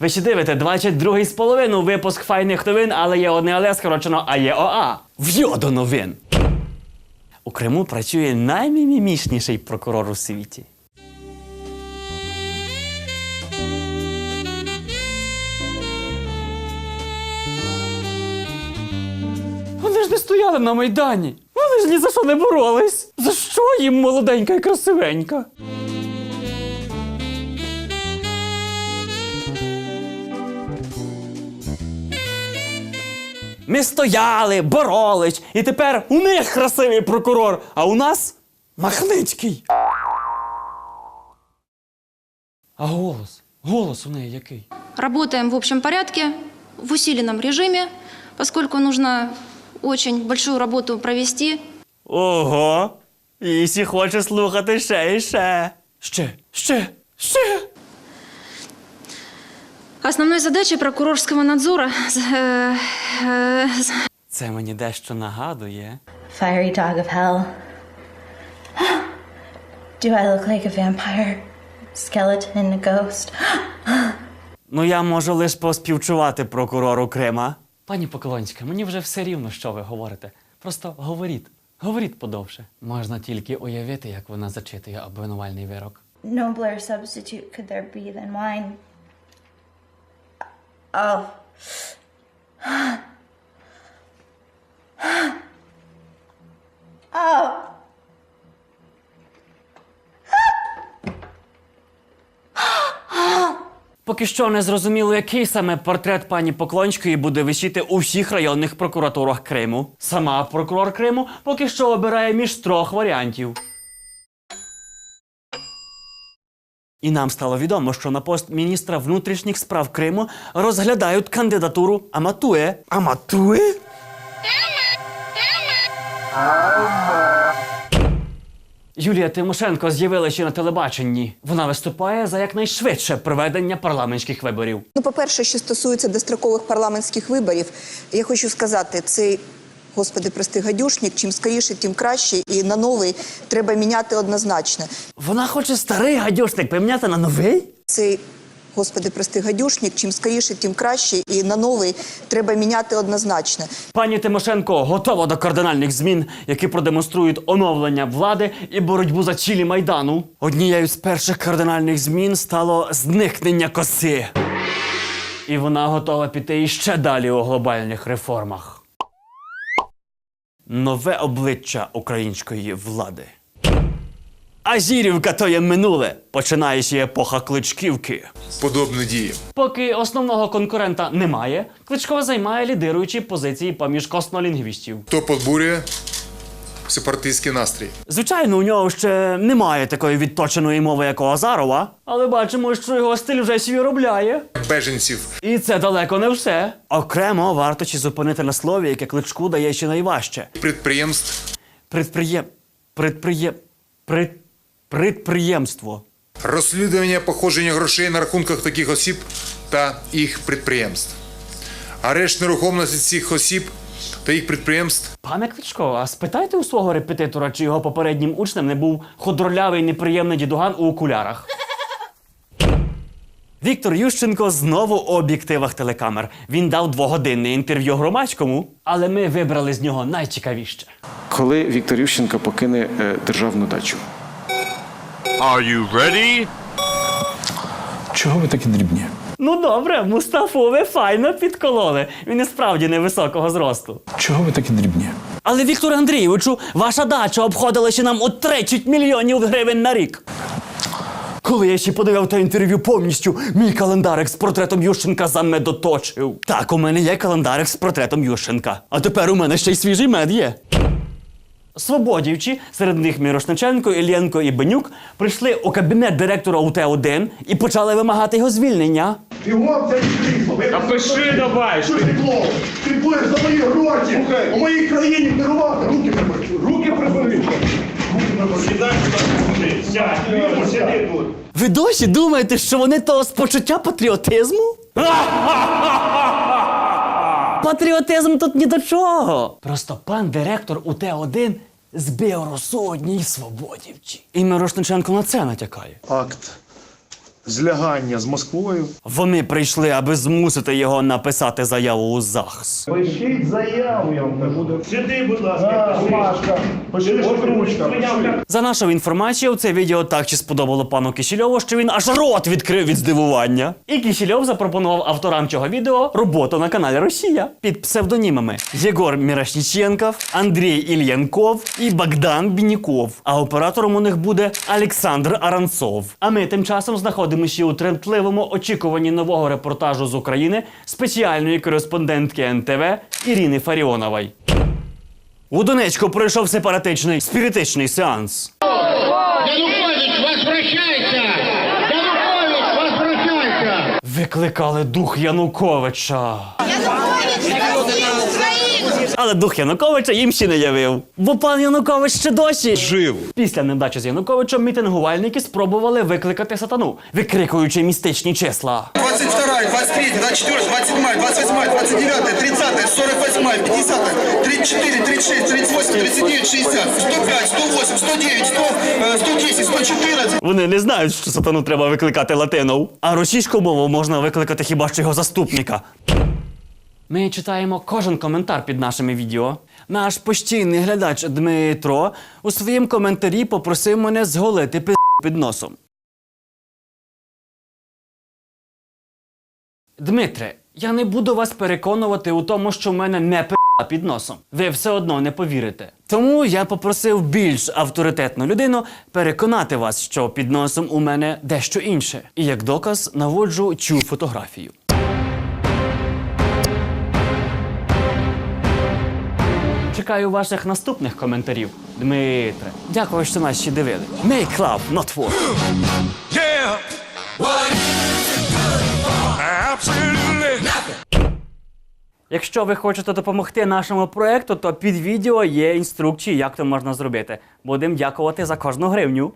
Ви ще дивите 22-й з половину випуск файних новин, але є одне але скорочено АЄОА. В'йо до новин. У Криму працює наймімімішніший прокурор у світі. Вони ж не стояли на Майдані. Вони ж ні за що не боролись. За що їм молоденька і красивенька? Ми стояли, боролись, і тепер у них красивий прокурор, а у нас Махницький. А голос? Голос у неї який? Работаем в общем порядке, в усиленном режиме, поскольку нужно очень большую работу провести. Ого! Ісі хоче слухати ще і ще. Ще, ще, ще. Основной задачей прокурорского надзора э, э, Це мені дещо нагадує. Fiery dog of hell. Do I look like a vampire? Skeleton, a ghost? Ну, я можу лише поспівчувати прокурору Крима. Пані Поклонська, мені вже все рівно, що ви говорите. Просто говоріть, говоріть подовше. Можна тільки уявити, як вона зачитує обвинувальний вирок. Nobler substitute could there be than wine? Oh. Oh. Поки що не зрозуміло, який саме портрет пані Поклонської буде висіти у всіх районних прокуратурах Криму. Сама прокурор Криму поки що обирає між трьох варіантів. І нам стало відомо, що на пост міністра внутрішніх справ Криму розглядають кандидатуру Аматуе. Аматуе? Юлія Тимошенко з'явилася на телебаченні. Вона виступає за якнайшвидше проведення парламентських виборів. Ну, по-перше, що стосується дострокових парламентських виборів, я хочу сказати, цей господи, прости, гадюшник, чим скоріше, тим краще, і на новий треба міняти однозначно. Вона хоче старий гадюшник поміняти на новий? Цей господи, прости, гадюшник, чим скоріше, тим краще, і на новий треба міняти однозначно. Пані Тимошенко готова до кардинальних змін, які продемонструють оновлення влади і боротьбу за цілі майдану. Однією з перших кардинальних змін стало зникнення коси. І вона готова піти іще далі у глобальних реформах. Нове обличчя української влади. Азірівка то є минуле. Починається епоха кличківки. подобні дії. Поки основного конкурента немає, кличкова займає лідируючі позиції поміж коснолінгвістів. Хто подбурює сепаратистський настрій? Звичайно, у нього ще немає такої відточеної мови, як у Азарова, але бачимо, що його стиль вже свій робляє. Беженців І це далеко не все. Окремо варто ще зупинити на слові, яке кличку дає ще найважче. підприємств, Предприєм... Предприєм... Пред... Предприємство. розслідування походження грошей на рахунках таких осіб та їх підприємств, арешт нерухомості цих осіб та їх підприємств, Пане Кличко, а спитайте у свого репетитора, чи його попереднім учнем не був худролявий неприємний дідуган у окулярах. Віктор Ющенко знову у об'єктивах телекамер. Він дав двогодинне інтерв'ю громадському, але ми вибрали з нього найцікавіше. коли Віктор Ющенко покине е, державну дачу. Are you ready? Чого ви такі дрібні? Ну добре, Мустафу, ви файно підкололи. Він і справді невисокого зросту. Чого ви такі дрібні? Але Вікторе Андрійовичу, ваша дача обходила ще нам у 30 мільйонів гривень на рік. Коли я ще подивив те інтерв'ю повністю, мій календарик з портретом Ющенка замедоточив. Так, у мене є календарик з портретом Ющенка. А тепер у мене ще й свіжий мед є. Свободівчі, серед них Мірошниченко, Іллєнко і Бенюк, прийшли у кабінет директора УТ-1 і почали вимагати його звільнення. Це крісло. Та пиши давай! Що ти клоун? Ти будеш за мої гроші. У моїй країні керувати. Руки прибери. Руки прибери. Сідай сюди, сядь, Вірмо, сиди тут. Ви досі думаєте, що вони того з почуття патріотизму? Патріотизм тут ні до чого. Просто пан директор УТ-1 збив розсудній свободівці. І Мирошниченко на це натякає. акт злягання з Москвою. Вони прийшли, аби змусити його написати заяву у ЗАГС. Пишіть заяву, я вам кажу. Сиди, будь ласка. Машка, пиши, от ручка. пиши. За нашою інформацією, це відео так чи сподобало пану Кишельову, що він аж рот відкрив від здивування. І Кишельов запропонував авторам цього відео роботу на каналі Росія під псевдонімами Єгор Мірошніченков, Андрій Ільянков і Богдан Бініков. А оператором у них буде Олександр Аранцов. А ми тим часом знаходимося у тремтливому очікуванні нового репортажу з України спеціальної кореспондентки НТВ Ірини Фаріонової. У Донецьку пройшов сепаратичний спіритичний сеанс. Янукович! Янукович! Викликали дух Януковича. Але дух Януковича їм ще не явив. Бо пан Янукович ще досі жив. Після невдачі з Януковичем мітингувальники спробували викликати сатану, викрикуючи містичні числа. 22, 23, 24, 27, 28, 29, 30, 48, 50, 34, 36, 38, 39, 60, 105, 108, 109, 100, э, 110, 114. Вони не знають, що сатану треба викликати латинов. А російську мову можна викликати хіба що його заступника. Ми читаємо кожен коментар під нашими відео. Наш постійний глядач Дмитро у своїм коментарі попросив мене зголити пи під носом. Дмитре, я не буду вас переконувати у тому, що в мене не пи під носом. Ви все одно не повірите. Тому я попросив більш авторитетну людину переконати вас, що під носом у мене дещо інше. І як доказ наводжу цю фотографію. Чекаю ваших наступних коментарів, Дмитре. Дякую, що нас ще дивили. Make love, not war. Якщо ви хочете допомогти нашому проекту, то під відео є інструкції, як це можна зробити. Будемо дякувати за кожну гривню.